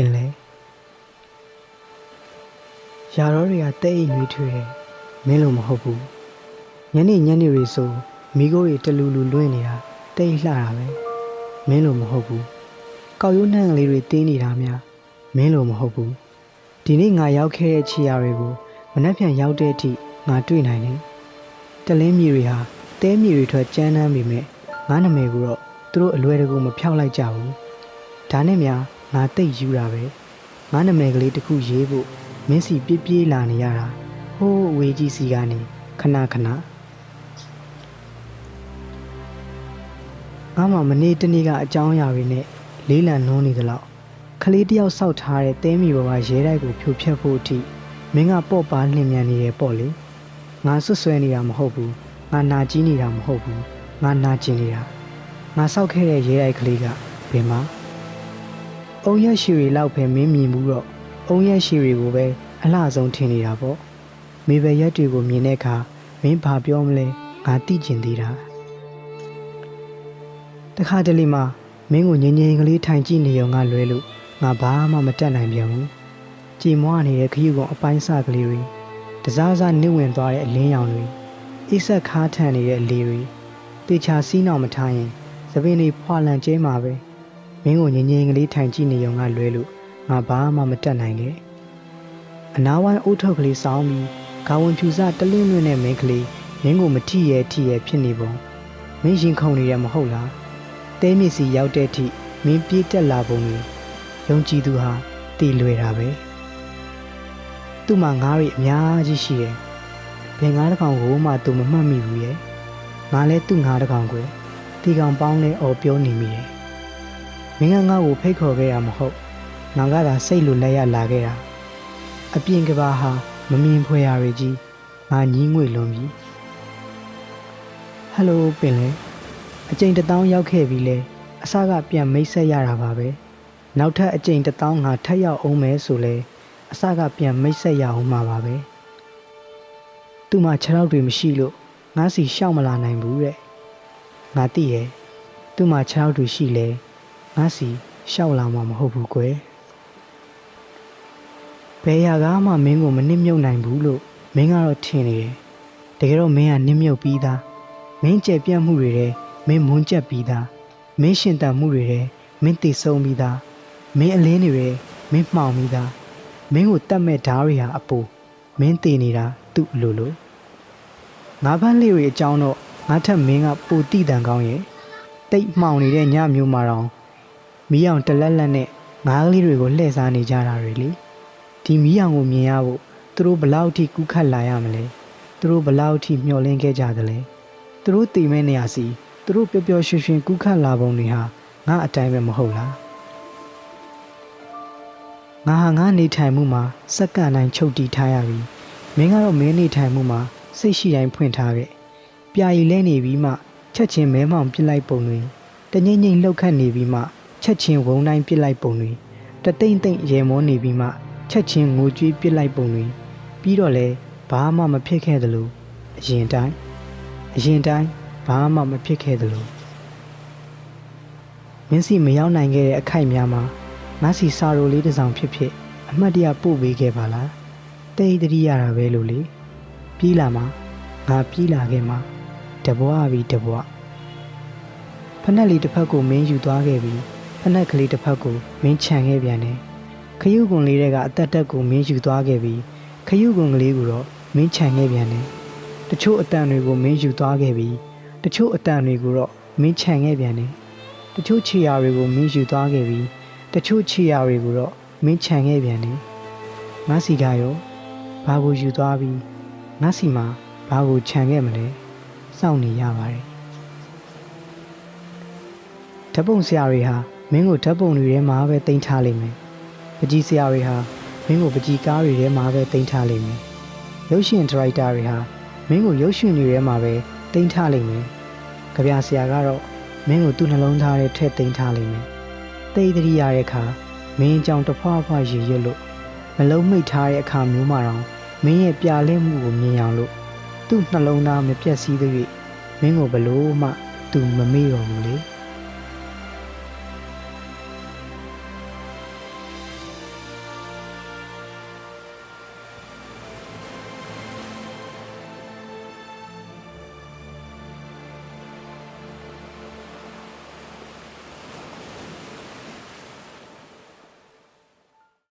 င်လေရာတော်တွေကတဲ့အိမ်တွေထွေတယ်မင်းလိုမဟုတ်ဘူးညနေညနေတွေဆိုမိโกတွေတလူလူလွင့်နေတာတိတ်လှတာပဲမင်းလိုမဟုတ်ဘူးကောက်ရိုးနှံကလေးတွေတင်းနေတာများမင်းလိုမဟုတ်ဘူးဒီနေ့ငါရောက်ခဲ့တဲ့ခြေရာတွေကိုမနှက်ပြန်ရောက်တဲ့အထိငါတွေ့နိုင်တယ်တလင်းမြေတွေဟာတဲမြေတွေထွက်ကြမ်းတမ်းပေမဲ့ငါနာမည်ကိုတော့သူတို့အလွယ်တကူမဖြောက်လိုက်ကြဘူးဒါနဲ့များ ငါတိတ်ယူတာပဲငါနာမည်ကလေးတစ်ခုရေးဖို့မင်းစီပြည့်ပြေးလာနေရတာဟိုးအဝေးကြီးစီကနေခဏခဏငါမှမနေ့တနေ့ကအကြောင်းအရာတွေနဲ့လေးလံနှုံးနေသလောက်ခလေးတယောက်စောက်ထားတဲ့တဲမီပေါ်ကရဲတိုက်ကိုဖြိုဖျက်ဖို့အထိမင်းကပေါ့ပါလင်မြန်နေတယ်ပေါ့လေငါဆွတ်ဆွဲနေတာမဟုတ်ဘူးငါနာကြီးနေတာမဟုတ်ဘူးငါနာကျင်နေတာငါစောက်ခဲ့တဲ့ရဲတိုက်ကလေးကဘယ်မှာ အုံရက်ရှိရီလောက်ပဲမင်းမြင်ဘူးတော့အုံရက်ရှိရီကိုပဲအလှဆုံးထင်နေတာပေါ့မိဘရက်တွေကိုမြင်တဲ့အခါမင်းဘာပြောမလဲငါသိကျင်သေးတာတခါတလေမှမင်းကိုငြိမ်ငြိမ်ကလေးထိုင်ကြည့်နေရောငါလွဲလို့ငါဘာမှမတတ်နိုင်ပြန်ဘူးကြည်မွားနေတဲ့ခရီးကောင်အပိုင်းစကလေးတွေတစားစားနစ်ဝင်သွားတဲ့အလင်းရောင်တွေအိဆက်ခါထန်နေတဲ့အလေးတွေတေချာစီးနောက်မထားရင်သပင်းလေးဖွာလန်ကျဲမှာပဲ မင်းကိုငြိမ်ငြိမ်ကလေးထိုင်ကြည့်နေရောငါလွဲလို့ငါဘာမှမတတ်နိုင်ခဲ့အနာဝိုင်းအုတ်ထုတ်ကလေးစောင်းပြီးဂါဝန်ဖြူစတလင်းလွင့်တဲ့မင်းကလေးမင်းကိုမထိရဲထိရဲဖြစ်နေပုံမင်းရင်ခုန်နေရမဟုတ်လားတဲမြစ်စီရောက်တဲ့အထိမင်းပြေးတက်လာပုံတွေယုံကြည်သူဟာတည်လွယ်တာပဲသူ့မှာငားရီအများကြီးရှိတယ်ဘယ်ငားတစ်ကောင်ကိုမှသူမမှတ်မိဘူးရဲ့ငါလည်းသူ့ငားတစ်ကောင်ကိုတီကောင်ပေါင်းလဲអော်ပြောနေမိတယ် မင်းကငါ့ကိုဖိတ်ခေါ်ခဲ့ရမဟုတ်ငါကသာစိတ်လိုလက်ရလာခဲ့တာအပြင်ကဘာဟာမမြင်ဖွယ်ရာတွေကြီးငါညီးငွေလွန်ပြီဟယ်လိုပင်လေအကြိမ်တစ်တောင်းရောက်ခဲ့ပြီလေအစကပြန်မိတ်ဆက်ရတာပါပဲနောက်ထပ်အကြိမ်တစ်တောင်းငါထပ်ရောက်အောင်မဲဆိုလဲအစကပြန်မိတ်ဆက်ရအောင်မှာပါပဲသူ့မှာခြေထောက်တွေမရှိလို့ငါစီရှောက်မလာနိုင်ဘူးတဲ့ငါသိရဲ့သူ့မှာခြေထောက်တွေရှိလဲ ငါစီရှောက်လာမှာမဟုတ်ဘူးကွယ်ဘယ်ရာကမှမင်းကိုမနစ်မြုပ်နိုင်ဘူးလို့မင်းကတော့ထင်နေတယ်တကယ်တော့မင်းကနစ်မြုပ်ပြီးသားမင်းကြဲပြတ်မှုတွေတဲ့မင်းမွန်းကျက်ပြီးသားမင်းရှင်တန်မှုတွေတဲ့မင်းတည်ဆုံးပြီးသားမင်းအလင်းတွေတဲ့မင်းမှောင်ပြီးသားမင်းကိုတတ်မဲ့ဓားတွေဟာအပူမင်းတည်နေတာသူ့လိုလိုငါးဖန်းလေးတွေအကြောင်းတော့ငါထက်မင်းကပူတိတန်ကောင်းရဲ့တိတ်မှောင်နေတဲ့ညမျိုးမှာတော့ မီးအောင်တလက်လက်နဲ့ငါးကလေးတွေကိုလှည့်စားနေကြတာတွေလေဒီမီးအောင်ကိုမြင်ရဖို့သူတို့ဘလောက်ထိကူးခတ်လာရမလဲသူတို့ဘလောက်ထိမျောလင်းခဲ့ကြသလဲသူတို့တည်မဲ့နေရစီသူတို့ပျော်ပျော်ရွှင်ရွှင်ကူးခတ်လာပုံတွေဟာငါအတိုင်းပဲမဟုတ်လားငါဟာငါနေထိုင်မှုမှာစက္ကန့်တိုင်းချုပ်တီးထားရပြီမင်းကတော့မင်းနေထိုင်မှုမှာစိတ်ရှိတိုင်းဖွင့်ထားခဲ့ပြာရည်လဲနေပြီးမှချက်ချင်းမဲမောင်ပြစ်လိုက်ပုံတွေတငိမ့်ငိမ့်လှုပ်ခတ်နေပြီးမှ ချက်ချင်းဝုံတိုင်းပြစ်လိုက်ပုံတွေတသိမ့်သိမ့်ရေမောနေပြီးမှချက်ချင်းငိုကြွေးပြစ်လိုက်ပုံတွေပြီးတော့လဲဘာမှမဖြစ်ခဲ့သလိုအရင်တိုင်းအရင်တိုင်းဘာမှမဖြစ်ခဲ့သလိုမင်းစီမရောက်နိုင်ခဲ့တဲ့အခိုက်များမှာငါစီစာရိုလေးတစ်စောင်ဖြစ်ဖြစ်အမှတ်တရပို့ပေးခဲ့ပါလားတိတ်တတိရတာပဲလို့လေပြီးလာမှာငါပြီးလာခဲ့မှာတဘွားပြီးတဘွားဖက်နှက်လေးတစ်ဖက်ကိုမင်းယူသွားခဲ့ပြီး ဖက်နှက်ကလေးတစ်ဖက်ကိုမင်းခြံခဲ့ပြန်တယ်ခရုကွန်လေးတွေကအသက်တက်ကိုမင်းယူသွားခဲ့ပြီးခရုကွန်ကလေးကိုတော့မင်းခြံခဲ့ပြန်တယ်တချို့အတန်တွေကိုမင်းယူသွားခဲ့ပြီးတချို့အတန်တွေကိုတော့မင်းခြံခဲ့ပြန်တယ်တချို့ခြေရာတွေကိုမင်းယူသွားခဲ့ပြီးတချို့ခြေရာတွေကိုတော့မင်းခြံခဲ့ပြန်တယ်ငါစီကရောဘာကိုယူသွားပြီးငါစီမှာဘာကိုခြံခဲ့မလဲစောင့်နေရပါတယ်ဓာတ်ပုံဆရာတွေဟာ မင်းကိုဓာတ်ပုံတွေထဲမှာပဲတင်ထားလိမ့်မယ်ပကြီးဆရာတွေဟာမင်းကိုပကြီးကားတွေထဲမှာပဲတင်ထားလိမ့်မယ်ရုပ်ရှင်ဒရိုက်တာတွေဟာမင်းကိုရုပ်ရှင်တွေထဲမှာပဲတင်ထားလိမ့်မယ်ကြပြဆရာကတော့မင်းကိုသူ့နှလုံးသားထဲထည့်တင်ထားလိမ့်မယ်တိတ်တရိရတဲ့အခါမင်းကြောင့်တဖွာဖွာရေရွတ်လို့မလုံးမိတ်ထားတဲ့အခါမျိုးမှာတော့မင်းရဲ့ပြာလဲမှုကိုမြင်အောင်လို့သူ့နှလုံးသားမပြတ်စည်းသေး၍မင်းကိုဘလို့မှသူမမေ့တော်ဘူးလေ။